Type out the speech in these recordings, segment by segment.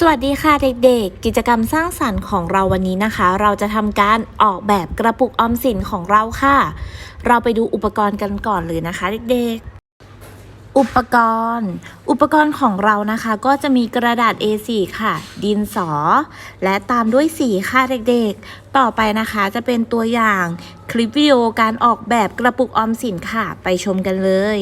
สวัสดีค่ะเด็กๆ กิจกรรมสร้างสรรค์ของเราวันนี้นะคะ เราจะทำการออกแบบกระปุกออมสินของเราค่ะ เราไปดูอุปกรณ์กันก่อนเลยนะคะเด็กๆ อุปกรณ์ อุปกรณ์ของเรานะคะ ก็จะมีกระดาษ A4 ค่ะ ดินสอ และตามด้วยสีค่ะเด็กๆ ต่อไปนะคะจะเป็นตัวอย่างคลิปวิดีโอการออกแบบกระปุกออมสินค่ะ ไปชมกันเลย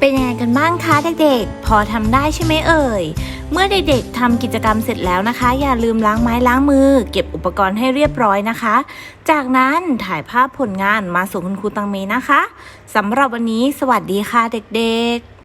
เป็นยังไงกันบ้างคะเด็กๆ พอทำได้ใช่ไหมเอ่ย เมื่อเด็กๆทำกิจกรรมเสร็จแล้วนะคะ อย่าลืมล้างไม้ล้างมือ เก็บอุปกรณ์ให้เรียบร้อยนะคะ จากนั้นถ่ายภาพผลงานมาส่งคุณครูตังเมนะคะสำหรับวันนี้สวัสดีค่ะเด็กๆ